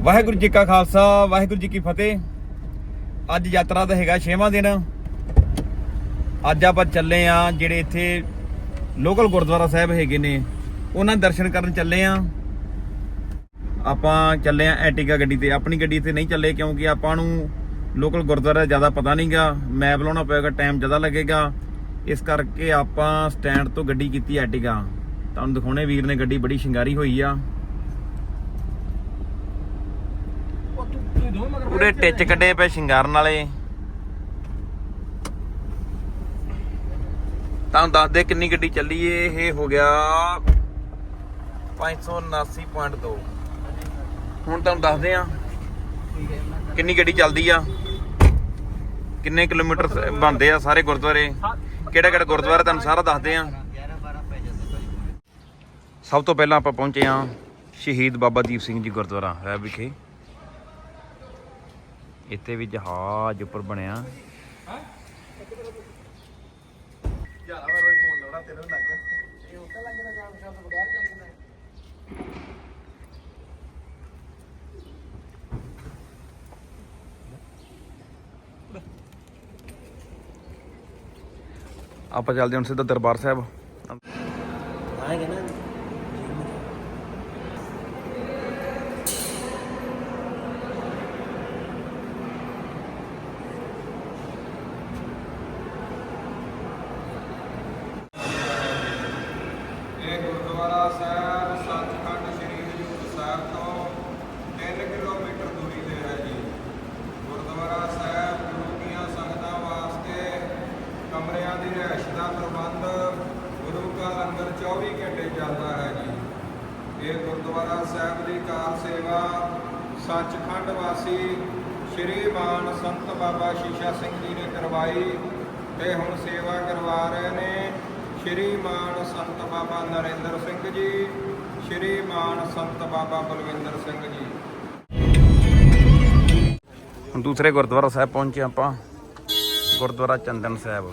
ਵਾਹਿਗੁਰੂ ਜੀ ਕਾ ਖਾਲਸਾ, ਵਾਹਿਗੁਰੂ ਜੀ ਕੀ ਫਤਿਹ। ਅੱਜ ਯਾਤਰਾ ਦਾ ਹੈਗਾ 6ਵਾਂ ਦਿਨ। ਅੱਜ ਆਪਾਂ ਚੱਲੇ ਆ ਜਿਹੜੇ ਇੱਥੇ ਲੋਕਲ ਗੁਰਦੁਆਰਾ ਸਾਹਿਬ ਹੈਗੇ ਨੇ, ਉਹਨਾਂ ਦਰਸ਼ਨ ਕਰਨ ਚੱਲੇ ਆ। ਆਪਾਂ ਚੱਲੇ ਆ ਐਟੀਗਾ ਗੱਡੀ ਤੇ। ਆਪਣੀ ਗੱਡੀ ਤੇ ਨਹੀਂ ਚੱਲੇ ਕਿਉਂਕਿ ਆਪਾਂ ਨੂੰ ਲੋਕਲ ਗੁਰਦੁਆਰਾ ਜ਼ਿਆਦਾ ਪਤਾ ਨਹੀਂਗਾ ਮੈਪ ਲਾਉਣਾ ਪਏਗਾ ਟਾਈਮ ਜ਼ਿਆਦਾ ਲੱਗੇਗਾ। ਇਸ ਕਰਕੇ ਆਪਾਂ ਸਟੈਂਡ ਤੋਂ ਗੱਡੀ ਕੀਤੀ ਐਟੀਗਾ ਤੁਹਾਨੂੰ ਦਿਖਾਉਣੇ ਵੀਰ ਨੇ ਗੱਡੀ ਬੜੀ ਸ਼ਿੰਗਾਰੀ ਹੋਈ ਆ। ਪੂਰੇ ਟਿੱਚ ਕੱਢੇ ਪਏ ਸ਼ਿੰਗਾਰਨ ਵਾਲੇ। ਤੁਹਾਨੂੰ ਦੱਸ ਦੇ ਕਿੰਨੀ ਗੱਡੀ ਚੱਲੀ ਏ, ਇਹ ਹੋ ਗਿਆ 579.2 ਹੁਣ ਤੁਹਾਨੂੰ ਦੱਸਦੇ ਆ ਕਿੰਨੀ ਗੱਡੀ ਚੱਲਦੀ ਆ। ਕਿੰਨੇ ਕਿਲੋਮੀਟਰ ਬਣਦੇ ਆ ਸਾਰੇ ਗੁਰਦੁਆਰੇ? ਕਿਹੜਾ ਕਿਹੜਾ ਗੁਰਦੁਆਰਾ ਤੁਹਾਨੂੰ ਸਾਰਾ ਦੱਸਦੇ ਆ? ਸਭ ਤੋਂ ਪਹਿਲਾਂ ਆਪਾਂ ਪਹੁੰਚੇ ਆ ਸ਼ਹੀਦ ਬਾਬਾ ਦੀਪ ਸਿੰਘ ਜੀ ਗੁਰਦੁਆਰਾ ਹੈ ਵਿਖੇ। ਇੱਥੇ ਵੀ ਜਹਾਜ਼ ਉੱਪਰ ਬਣਿਆ। ਆਪਾਂ ਚੱਲਦੇ ਹਾਂ ਹੁਣ ਸਿੱਧਾ ਦਰਬਾਰ ਸਾਹਿਬ ਇਹ ਗੁਰਦੁਆਰਾ ਸਾਹਿਬ ਸੱਚਖੰਡ ਸ੍ਰੀ ਹਜੂਰ ਸਾਹਿਬ ਤੋਂ 3 ਕਿਲੋਮੀਟਰ ਦੂਰੀ ਤੇ ਹੈ ਜੀ ਗੁਰਦੁਆਰਾ ਸਾਹਿਬ ਗੁਰੂ ਦੀਆਂ ਸੰਗਤਾਂ ਵਾਸਤੇ ਕਮਰਿਆਂ ਦੀ ਰਿਹਾਇਸ਼ ਦਾ ਪ੍ਰਬੰਧ ਗੁਰੂ ਕਾ ਲੰਗਰ 24 ਘੰਟੇ ਚੱਲਦਾ ਹੈ ਜੀ। ਇਹ ਗੁਰਦੁਆਰਾ ਸਾਹਿਬ ਦੀ ਕਾਰ ਸੇਵਾ ਸੱਚਖੰਡ ਵਾਸੀ ਸ਼੍ਰੀ ਮਾਨ ਸੰਤ ਬਾਬਾ ਸ਼ੀਸ਼ਾ ਸਿੰਘ ਜੀ ਨੇ ਕਰਵਾਈ ਤੇ ਹੁਣ ਸੇਵਾ ਕਰਵਾ ਰਹੇ ਨੇ ਸ਼੍ਰੀ ਮਾਨ ਸੰਤ ਬਾਬਾ ਨਰਿੰਦਰ ਸਿੰਘ ਜੀ ਸ਼੍ਰੀ ਮਾਨ ਸੰਤ ਬਾਬਾ ਬਲਵਿੰਦਰ ਸਿੰਘ ਜੀ। ਹੁਣ ਦੂਸਰੇ ਗੁਰਦੁਆਰਾ ਸਾਹਿਬ ਪਹੁੰਚੇ ਆਪਾਂ ਗੁਰਦੁਆਰਾ ਚੰਦਨ ਸਾਹਿਬ।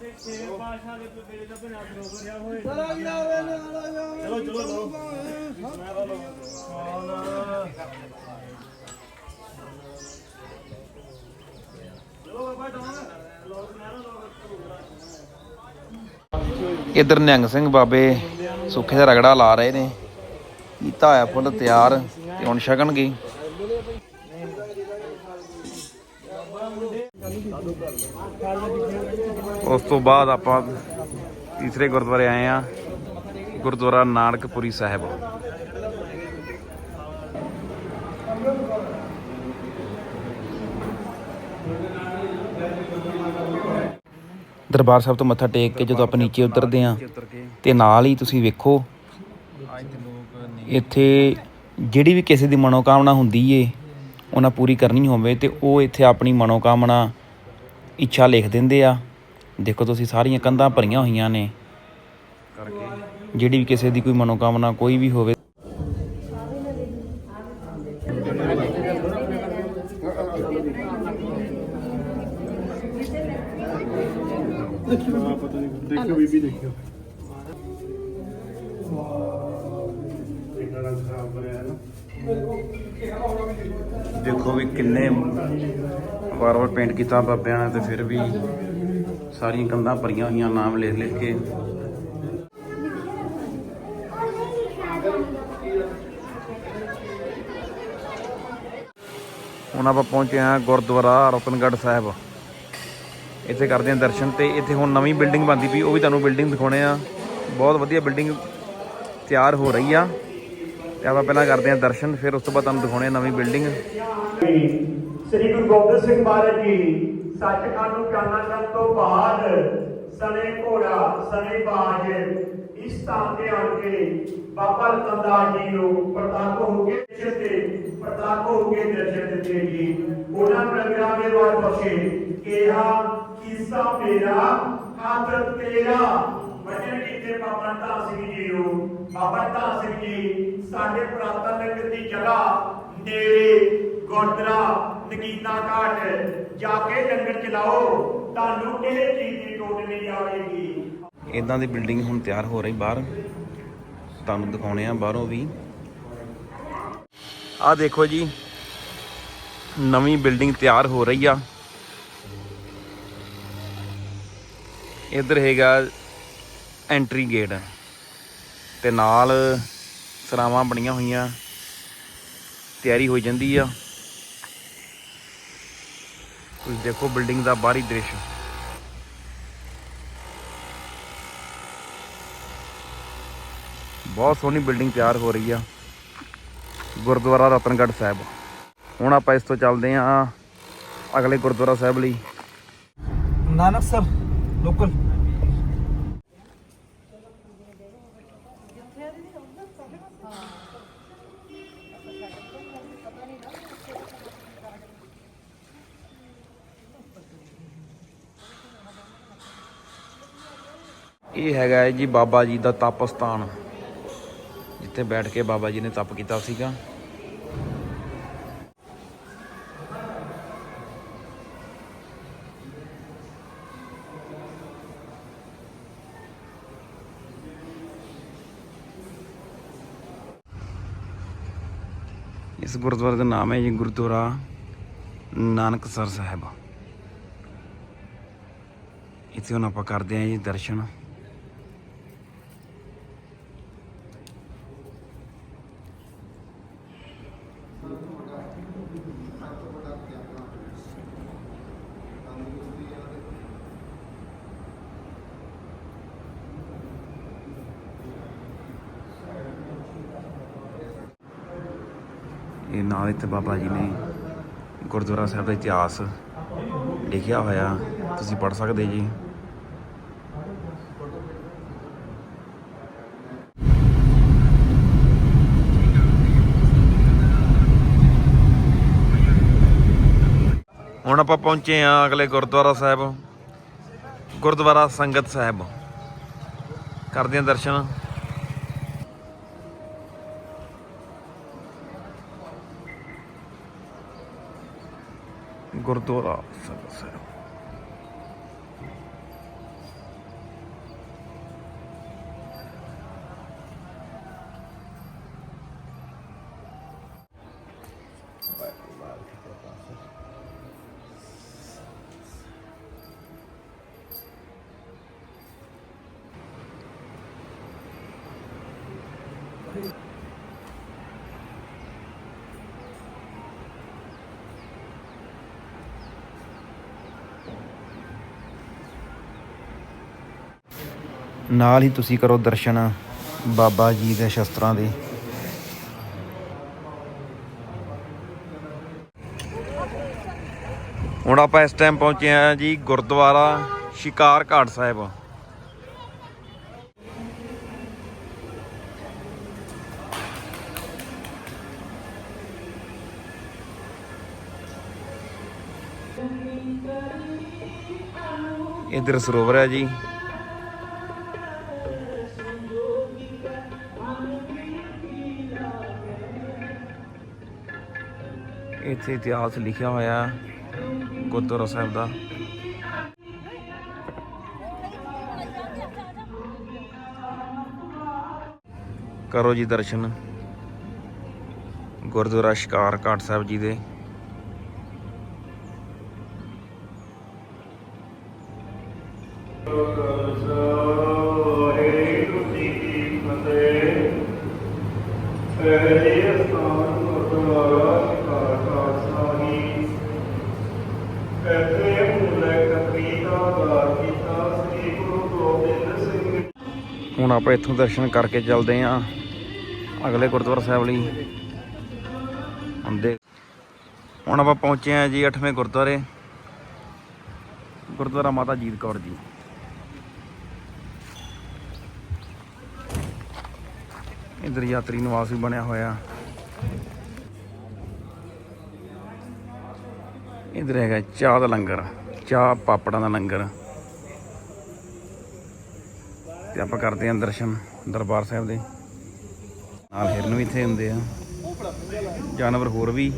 ਵੀ ਚੰਗੀ ਤਰ੍ਹਾਂ ਇਧਰ ਨਿਹੰਗ ਸਿੰਘ ਬਾਬੇ ਸੁੱਖੇ ਦਾ ਰਗੜਾ ਲਾ ਰਹੇ ਨੇ। ਕੀਤਾ ਹੋਇਆ ਫੁੱਲ ਤਿਆਰ ਤੇ ਹੁਣ ਛਕਣਗੇ ਉਸ ਤੋਂ ਬਾਅਦ ਆਪਾਂ ਤੀਸਰੇ ਗੁਰਦੁਆਰੇ ਆਏ ਆ ਗੁਰਦੁਆਰਾ ਨਾਨਕਪੁਰੀ ਸਾਹਿਬ। ਦਰਬਾਰ ਸਾਹਿਬ ਤੋਂ ਮੱਥਾ ਟੇਕ ਕੇ ਜਦੋਂ ਆਪਾਂ ਨੀਚੇ ਉਤਰਦੇ ਆ ਤੇ ਨਾਲ ਹੀ ਤੁਸੀਂ ਵੇਖੋ, ਇੱਥੇ ਜਿਹੜੀ ਵੀ ਕਿਸੇ ਦੀ ਮਨੋਕਾਮਨਾ ਹੁੰਦੀ ਏ, ਉਹਨਾਂ ਪੂਰੀ ਕਰਨੀ ਹੋਵੇ ਤੇ ਉਹ ਇੱਥੇ ਆਪਣੀ ਮਨੋਕਾਮਨਾ ਇੱਛਾ ਲਿਖ ਦਿੰਦੇ ਆ। ਦੇਖੋ ਤੁਸੀਂ ਸਾਰੀਆਂ ਕੰਧਾਂ ਭਰੀਆਂ ਹੋਈਆਂ ਨੇ। ਜਿਹੜੀ ਵੀ ਕਿਸੇ ਦੀ ਕੋਈ ਮਨੋਕਾਮਨਾ ਕੋਈ ਵੀ ਹੋਵੇ। ਦੇਖਿਓ ਬੀਬੀ, ਦੇਖਿਓ। ਦੇਖੋ ਵੀ ਕਿੰਨੇ ਵਾਰ-ਵਾਰ ਪੇਂਟ ਕੀਤਾ ਬਾਬਿਆਂ ਨੇ ਤੇ ਫਿਰ ਵੀ ਸਾਰੀਆਂ ਕੰਧਾਂ ਭਰੀਆਂ ਹੋਈਆਂ, ਨਾਮ ਲਿਖ ਲਿਖ ਕੇ। ਹੁਣ ਆਪਾਂ ਪਹੁੰਚੇ ਹਾਂ ਗੁਰਦੁਆਰਾ ਰਤਨਗੜ੍ਹ ਸਾਹਿਬ। ਇੱਥੇ ਕਰਦੇ ਹਾਂ ਦਰਸ਼ਨ ਤੇ ਇੱਥੇ ਹੁਣ ਨਵੀਂ ਬਿਲਡਿੰਗ ਬਣਦੀ ਪਈ, ਉਹ ਵੀ ਤੁਹਾਨੂੰ ਬਿਲਡਿੰਗ ਦਿਖਾਉਣੇ ਆ ਬਹੁਤ ਵਧੀਆ ਬਿਲਡਿੰਗ ਤਿਆਰ ਹੋ ਰਹੀ ਆ। ਤੇ ਆਪਾਂ ਪਹਿਲਾਂ ਕਰਦੇ ਹਾਂ ਦਰਸ਼ਨ, ਫਿਰ ਉਸ ਤੋਂ ਬਾਅਦ ਤੁਹਾਨੂੰ ਦਿਖਾਉਣੇ ਆ ਨਵੀਂ ਬਿਲਡਿੰਗ ਸ੍ਰੀ ਗੁਰੂ ਗੋਬਿੰਦ ਸਿੰਘ ਮਹਾਰਾਜ ਜੀ, ਸੱਚਖੰਡ ਨੂੰ ਚਾਨਣਾ ਕਰਨ ਤੋਂ ਬਾਅਦ ਸਣੇ ਘੋੜਾ ਸਣੇ ਬਾਜ ਇਸ ਸਥਾਨ ਤੇ ਆਣ ਕੇ ਬਾਬਾ ਰਤਨਦਾਸ ਜੀ ਨੂੰ ਪ੍ਰਤਾਪ ਹੋ ਕੇ ਦਰਸ਼ਨ ਤੇ ਪ੍ਰਤਾਪ ਹੋ ਕੇ ਦਰਸ਼ਨ ਦਿੱਤੇ ਜੀ। ਉਹਨਾਂ ਪ੍ਰਗਟਾ ਦੇ ਵਾਰ ਬਖਸ਼ੇ ਕਿਹਾ ਕਿਸਾ ਮੇਰਾ, ਹੱਥ ਤੇਰਾ। ਵਚਨ ਕੀਤੇ ਬਾਬਾ ਧਾਮ ਸਿੰਘ ਜੀ ਨੂੰ। ਬਾਬਾ ਧਾਮ ਸਿੰਘ ਜੀ, ਸਾਡੇ ਪ੍ਰਾਤਨ ਨਗਰ ਦੀ ਜਗ੍ਹਾ, ਨੇੜੇ ਗੁਰਦੁਆਰਾ ਨਗੀਨਾ ਘਾਟ ਜਾ ਕੇ ਲੰਗਰ ਚਲਾਓ, ਤੁਹਾਨੂੰ ਕਿਸੇ ਚੀਜ਼ ਦੀ ਟੋਟ ਨਹੀਂ ਆਵੇਗੀ। ਇਦਾਂ ਦੀ ਬਿਲਡਿੰਗ ਹੁਣ ਤਿਆਰ ਹੋ ਰਹੀ ਬਾਹਰ। ਤੁਹਾਨੂੰ ਦਿਖਾਉਣੇ ਆ ਬਾਹਰੋਂ ਵੀ। ਆਹ ਦੇਖੋ ਜੀ, ਨਵੀਂ ਬਿਲਡਿੰਗ ਤਿਆਰ ਹੋ ਰਹੀ ਆ। ਇੱਧਰ ਹੈਗਾ ਐਂਟਰੀ ਗੇਟ। ਤੇ ਨਾਲ ਸਰਾਵਾਂ ਬਣੀਆਂ ਹੋਈਆਂ। ਤਿਆਰੀ ਹੋ ਜਾਂਦੀ ਆ। ਤੁਸੀਂ ਦੇਖੋ ਬਿਲਡਿੰਗ ਦਾ ਬਾਹਰੀ ਦ੍ਰਿਸ਼। ਬਹੁਤ ਸੋਹਣੀ ਬਿਲਡਿੰਗ ਤਿਆਰ ਹੋ ਰਹੀ ਆ। ਗੁਰਦੁਆਰਾ ਰਤਨਗੜ੍ਹ ਸਾਹਿਬ। ਹੁਣ ਆਪਾਂ ਇਸ ਤੋਂ ਚੱਲਦੇ ਆਂ ਅਗਲੇ ਗੁਰਦੁਆਰਾ ਸਾਹਿਬ ਲਈ। Nanaksar local. ਇਹ ਹੈਗਾ ਹੈ ਜੀ ਬਾਬਾ ਜੀ ਦਾ ਤਪ ਸਥਾਨ, ਜਿੱਥੇ ਬੈਠ ਕੇ ਬਾਬਾ ਜੀ ਨੇ ਤਪ ਕੀਤਾ ਸੀਗਾ। ਇਸ ਗੁਰਦੁਆਰੇ ਦਾ ਨਾਮ ਹੈ ਜੀ ਗੁਰਦੁਆਰਾ ਨਾਨਕਸਰ ਸਾਹਿਬ। ਇੱਥੇ ਹੁਣ ਆਪਾਂ ਕਰਦੇ ਹਾਂ ਜੀ ਦਰਸ਼ਨ ਇਹ ਨਾਲ ਇੱਥੇ ਬਾਬਾ ਜੀ ਨੇ ਗੁਰਦੁਆਰਾ ਸਾਹਿਬ ਦਾ ਇਤਿਹਾਸ ਲਿਖਿਆ ਹੋਇਆ। ਤੁਸੀਂ ਪੜ੍ਹ ਸਕਦੇ ਜੀ। ਹੁਣ ਆਪਾਂ ਪਹੁੰਚੇ ਆ ਅਗਲੇ ਗੁਰਦੁਆਰਾ ਸਾਹਿਬ, ਗੁਰਦੁਆਰਾ ਸੰਗਤ ਸਾਹਿਬ। ਕਰਦੇ ਹਾਂ ਦਰਸ਼ਨ। ਗੁਰਦੁਆਰਾ ਨਾਲ ਹੀ ਤੁਸੀਂ ਕਰੋ ਦਰਸ਼ਨ ਬਾਬਾ ਜੀ ਦੇ ਸ਼ਸਤਰਾਂ ਦੇ। ਹੁਣ ਆਪਾਂ ਇਸ ਟਾਈਮ ਪਹੁੰਚੇ ਆ ਜੀ ਗੁਰਦੁਆਰਾ ਸ਼ਿਕਾਰ ਘਾਟ ਸਾਹਿਬ। ਇਧਰ ਸਰੋਵਰ ਹੈ ਜੀ। ਇੱਥੇ ਇਤਿਹਾਸ ਲਿਖਿਆ ਹੋਇਆ ਗੁਰਦੁਆਰਾ ਸਾਹਿਬ ਦਾ। ਕਰੋ ਜੀ ਦਰਸ਼ਨ। ਗੁਰਦੁਆਰਾ ਸ਼ਿਕਾਰ ਘਾਟ ਸਾਹਿਬ ਜੀ ਦੇ। ਹੁਣ ਆਪਾਂ ਇੱਥੋਂ ਦਰਸ਼ਨ ਕਰਕੇ ਚੱਲਦੇ ਆਂ ਅਗਲੇ ਗੁਰਦੁਆਰਾ ਸਾਹਿਬ ਲਈ। ਹੁੰਦੇ ਹੁਣ ਆਪਾਂ ਪਹੁੰਚੇ ਆਂ ਜੀ 8ਵੇਂ ਗੁਰਦੁਆਰੇ। ਗੁਰਦੁਆਰਾ ਮਾਤਾ ਜੀਤ ਕੌਰ ਜੀ। ਇਧਰ ਯਾਤਰੀ ਨਿਵਾਸ ਵੀ ਬਣਿਆ ਹੋਇਆ। ਇਧਰ ਹੈਗਾ ਚਾਹ ਦਾ ਲੰਗਰ, ਚਾਹ ਪਾਪੜਾਂ ਦਾ ਲੰਗਰ। ਤੇ ਆਪਾਂ ਕਰਦੇ ਹਾਂ ਦਰਸ਼ਨ ਦਰਬਾਰ ਸਾਹਿਬ ਦੇ। ਨਾਲ ਹਿਰਨ ਵੀ ਇੱਥੇ ਹੁੰਦੇ ਆ। ਜਾਨਵਰ ਹੋਰ ਵੀ।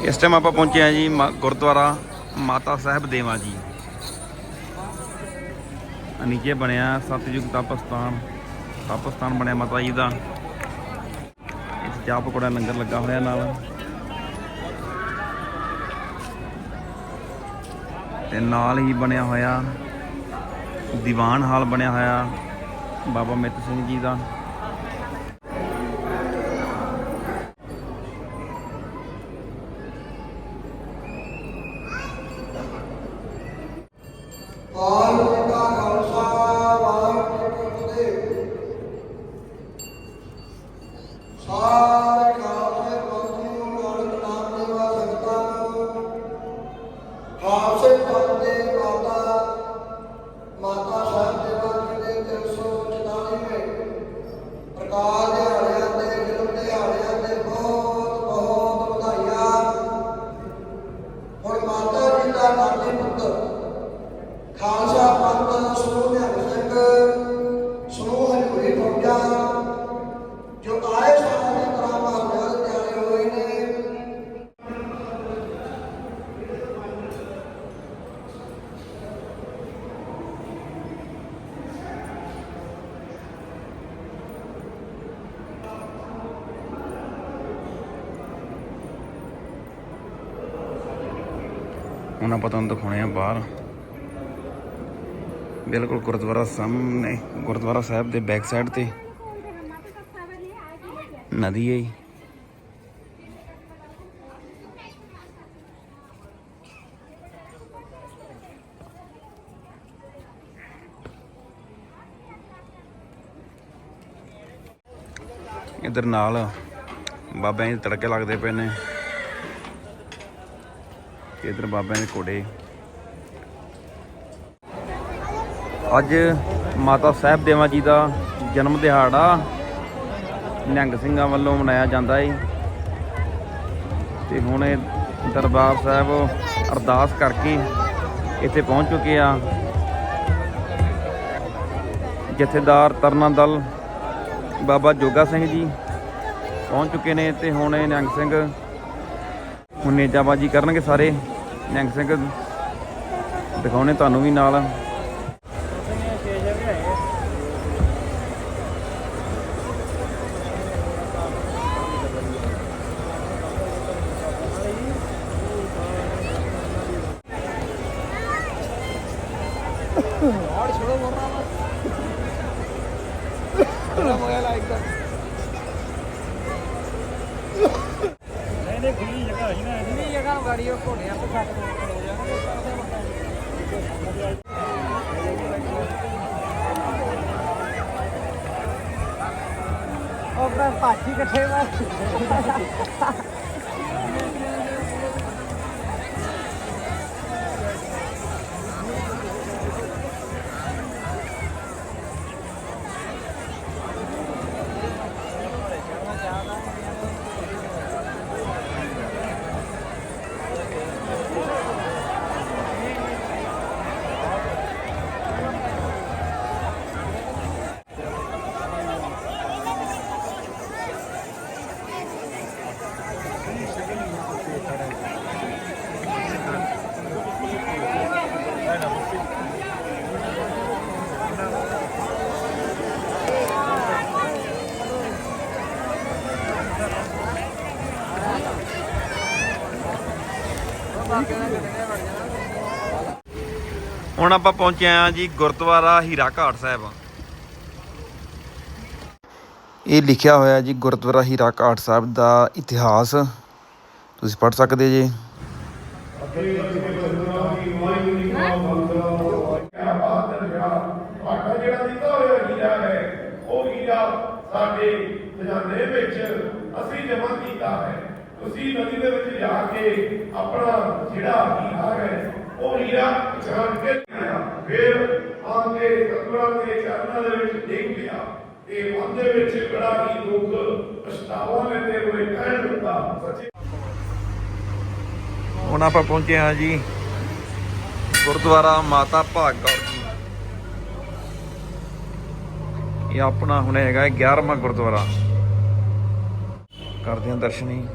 ਇਸ ਟਾਈਮ ਆਪਾਂ ਪਹੁੰਚੇ ਆ ਜੀ ਮਾ- ਗੁਰਦੁਆਰਾ ਮਾਤਾ ਸਾਹਿਬ ਦੇਵਾ ਜੀ। ਆਹ ਨੀਚੇ ਬਣਿਆ ਸਤਜੁਗ ਤਪਸਥਾਨ। ਤਪਸਥਾਨ ਬਣਿਆ ਮਾਤਾ ਜੀ ਦਾ। ਇੱਥੇ ਚਾਹ ਪਕੌੜਾ ਲੰਗਰ ਲੱਗਾ ਹੋਇਆ ਨਾਲ। ਤੇ ਨਾਲ ਹੀ ਬਣਿਆ ਹੋਇਆ ਦੀਵਾਨ ਹਾਲ ਬਣਿਆ ਹੋਇਆ ਬਾਬਾ ਮਿੱਤ ਸਿੰਘ ਜੀ ਦਾ। ਪ੍ਰਕਾਸ਼ ਹੁਣ ਆਪਾਂ ਤੁਹਾਨੂੰ ਦਿਖਾਉਣੇ ਆ ਬਾਹਰ। ਬਿਲਕੁਲ ਗੁਰਦੁਆਰਾ ਸਾਹਮਣੇ, ਗੁਰਦੁਆਰਾ ਸਾਹਿਬ ਦੇ ਬੈਕ ਸਾਈਡ ਤੇ। ਨਦੀ ਹੈ ਜੀ। ਇਧਰ ਨਾਲ ਬਾਬਿਆਂ ਦੇ ਤੜਕੇ ਲੱਗਦੇ ਪਏ ਨੇ। ਤੇ ਇਧਰ ਬਾਬਿਆਂ ਦੇ ਘੋੜੇ। ਅੱਜ ਮਾਤਾ ਸਾਹਿਬ ਦੇਵਾ ਜੀ ਦਾ ਜਨਮ ਦਿਹਾੜਾ ਨਿਹੰਗ ਸਿੰਘਾਂ ਵੱਲੋਂ ਮਨਾਇਆ ਜਾਂਦਾ ਹੈ ਤੇ ਹੁਣ ਇਹ ਦਰਬਾਰ ਸਾਹਿਬ ਅਰਦਾਸ ਕਰਕੇ ਇੱਥੇ ਪਹੁੰਚ ਚੁੱਕੇ ਆ। ਜਥੇਦਾਰ ਤਰਨਾ ਦਲ ਬਾਬਾ ਜੋਗਾ ਸਿੰਘ ਜੀ ਪਹੁੰਚ ਚੁੱਕੇ ਨੇ ਤੇ ਹੁਣ ਇਹ ਨਿਹੰਗ ਸਿੰਘ ਹੁਣ ਨੇਜਾਬਾਜੀ ਕਰਨਗੇ ਸਾਰੇ। ਨਿਹੰਗ ਸਿੰਘ ਦਿਖਾਉਣੇ ਤੁਹਾਨੂੰ ਵੀ ਨਾਲ। 我们把几个车往。ਹੁਣ ਆਪਾਂ ਪਹੁੰਚੇ ਆ ਜੀ ਗੁਰਦੁਆਰਾ ਹੀਰਾ ਘਾਟ ਸਾਹਿਬ ਇਹ ਲਿਖਿਆ ਹੋਇਆ ਜੀ ਗੁਰਦੁਆਰਾ ਹੀਰਾ ਘਾਟ ਸਾਹਿਬ ਦਾ ਇਤਿਹਾਸ ਤੁਸੀਂ ਪੜ੍ਹ ਸਕਦੇ ਜੀ ਜਿਹੜਾ ਹੀਰਾ ਹੈ ਉਹ ਹੀਰਾ ਸਾਡੇ ਖਜ਼ਾਨੇ ਵਿੱਚ ਅਸੀਂ ਜਮ੍ਹਾਂ ਕੀਤਾ ਹੈ ਤੁਸੀਂ ਨਦੀ ਦੇ ਵਿੱਚ ਜਾ ਕੇ ਆਪਣਾ ਜਿਹੜਾ ਹੀਰਾ ਹੈ ਉਹ ਹੀਰਾ ਪਛਾਣ ਕੇ ਲਿਆ। ਫਿਰ ਆ ਕੇ ਦੇ ਚਰਨਾਂ ਦੇ ਵਿੱਚ ਡਿੱਗ ਪਿਆ। ਤੇ ਮਨ ਦੇ ਵਿੱਚ ਬੜਾ ਹੀ ਦੁੱਖ, ਪਛਤਾਵਾ ਲੈਂਦੇ ਹੋਏ ਕਹਿਣ ਲੱਗਾ, ਸੱਚੇ ਹੁਣ ਆਪਾਂ ਪਹੁੰਚੇ ਹਾਂ ਜੀ ਗੁਰਦੁਆਰਾ ਮਾਤਾ ਭਾਗ ਜੀ। ਇਹ ਆਪਣਾ ਹੁਣ ਹੈਗਾ 11ਵਾਂ ਗੁਰਦੁਆਰਾ। ਕਰਦੇ ਹਾਂ ਦਰਸ਼ਨੀ।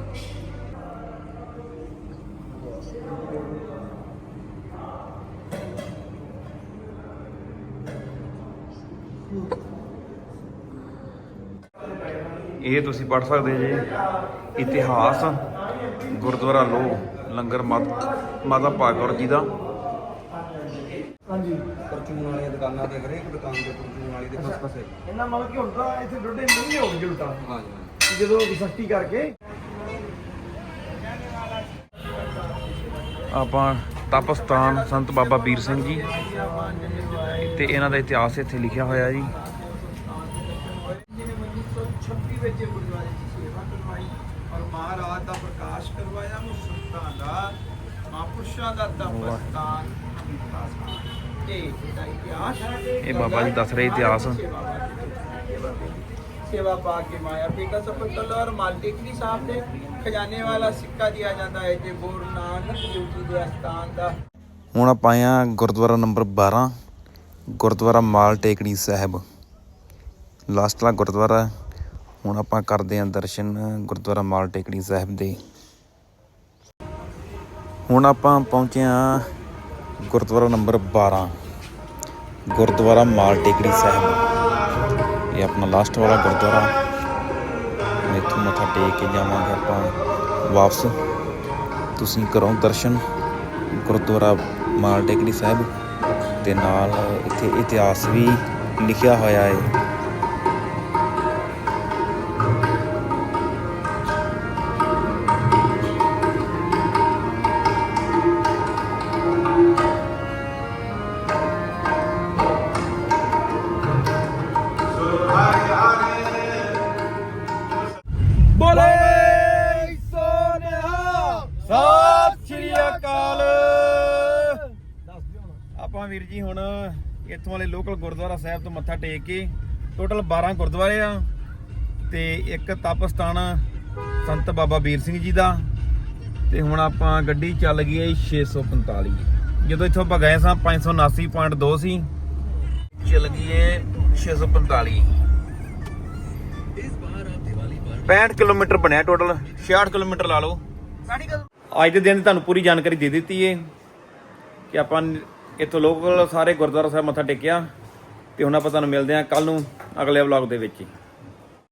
ਇਹ ਤੁਸੀਂ ਪੜ ਸਕਦੇ ਜੀ। ਇਤਿਹਾਸ ਗੁਰਦੁਆਰਾ ਲੋ ਲੰਗਰ ਮਾਤ- ਮਾਤਾ ਭਾਗਵਰ ਜੀ ਦਾ। ਪਰਚੂਨ ਵਾਲੀਆਂ ਦੁਕਾਨਾਂ ਤੇ ਹਰੇਕ ਦੁਕਾਨ ਤੇ ਪਰਚੂਨ ਵਾਲੀ ਦੇ ਖਸ ਖਸੇ ਇਹਨਾਂ ਮਤਲਬ ਕਿ ਹੁਣ ਤਾਂ ਇੱਥੇ ਡੋਡੇ ਨਹੀਂ ਹੋ ਗਏ ਉਲਟਾ। ਹਾਂਜੀ ਜਦੋਂ ਵਿਸਕਤੀ ਕਰਕੇ। ਆਪਾਂ ਤਪਸਤਾਨ ਸੰਤ ਬਾਬਾ ਵੀਰ ਸਿੰਘ ਜੀ। ਤੇ ਇਹਨਾਂ ਦਾ ਇਤਿਹਾਸ ਇੱਥੇ ਲਿਖਿਆ ਹੋਇਆ ਜੀ। ਵਿੱਚ ਗੁਰਦੁਆਰੇ ਦੀ ਸੇਵਾ ਕਰਵਾਈ ਔਰ ਮਹਾਰਾਜ ਦਾ ਪ੍ਰਕਾਸ਼ ਕਰਵਾਇਆ ਨੂੰ ਸੰਤਾਂ ਦਾ ਮਹਾਂਪੁਰਸ਼ਾਂ ਦਾ ਤਪਸਤਾਨ ਕੀਤਾ ਸੀ ਤੇ ਇਹਦਾ ਇਤਿਹਾਸ ਇਹ ਬਾਬਾ ਜੀ ਦੱਸ ਰਹੇ ਇਤਿਹਾਸ सेवा पा के माया पिता सफल कल और मालिक भी साहब ने खजाने वाला सिक्का दिया जाता है जे गुरु नानक देव जी के स्थान का ਹੁਣ ਆਪਾਂ ਆਏ ਹਾਂ ਗੁਰਦੁਆਰਾ ਨੰਬਰ 12 ਗੁਰਦੁਆਰਾ ਮਾਲ ਟੇਕੜੀ ਸਾਹਿਬ ਲਾਸਟ ਵਾਲਾ ਗੁਰਦੁਆਰਾ ਹੈ। ਹੁਣ ਆਪਾਂ ਕਰਦੇ ਹਾਂ ਦਰਸ਼ਨ ਗੁਰਦੁਆਰਾ ਮਾਲ ਟੇਕੜੀ ਸਾਹਿਬ ਦੇ। ਹੁਣ ਆਪਾਂ ਪਹੁੰਚੇ ਹਾਂ ਗੁਰਦੁਆਰਾ ਨੰਬਰ 12 ਗੁਰਦੁਆਰਾ ਮਾਲ ਟੇਕੜੀ ਸਾਹਿਬ। ਇਹ ਆਪਣਾ ਲਾਸਟ ਵਾਲਾ ਗੁਰਦੁਆਰਾ। ਇੱਥੋਂ ਮੱਥਾ ਟੇਕ ਕੇ ਜਾਵਾਂਗੇ ਆਪਾਂ ਵਾਪਸ। ਤੁਸੀਂ ਕਰੋ ਦਰਸ਼ਨ ਗੁਰਦੁਆਰਾ ਮਾਲ ਟੇਕੜੀ ਸਾਹਿਬ ਤੇ ਨਾਲ। ਇੱਥੇ ਇਤਿਹਾਸ ਵੀ ਲਿਖਿਆ ਹੋਇਆ ਹੈ। ਤੋਂ ਮੱਥਾ ਟੇਕ ਕੇ ਟੋਟਲ 12 ਗੁਰਦੁਆਰੇ ਆ ਤੇ ਇੱਕ ਤਪਸਥਾਨ ਸੰਤ ਬਾਬਾ ਵੀਰ ਸਿੰਘ ਜੀ ਦਾ ਤੇ ਹੁਣ ਆਪਾਂ ਗੱਡੀ ਚੱਲ ਗਈ ਹੈ 645 ਜਦੋਂ ਇੱਥੋਂ ਆਪਾਂ ਗਏ ਸਾਂ 579.2 ਸੀ ਚੱਲ ਗਈ ਹੈ 645 65 ਕਿਲੋਮੀਟਰ ਬਣਿਆ ਟੋਟਲ 66 ਕਿਲੋਮੀਟਰ ਲਾ ਲਓ। ਅੱਜ ਦੇ ਦਿਨ ਤੁਹਾਨੂੰ ਪੂਰੀ ਜਾਣਕਾਰੀ ਦੇ ਦਿੱਤੀ ਏ ਕਿ ਆਪਾਂ ਇੱਥੋਂ ਲੋਕਲ ਸਾਰੇ ਗੁਰਦੁਆਰਾ ਸਾਹਿਬ ਮੱਥਾ ਟੇਕਿਆ। ਤੇ ਹੁਣ ਆਪਾਂ ਤੁਹਾਨੂੰ ਮਿਲਦੇ ਹਾਂ ਕੱਲ ਨੂੰ ਅਗਲੇ ਵਲੌਗ ਦੇ ਵਿੱਚ ਹੀ।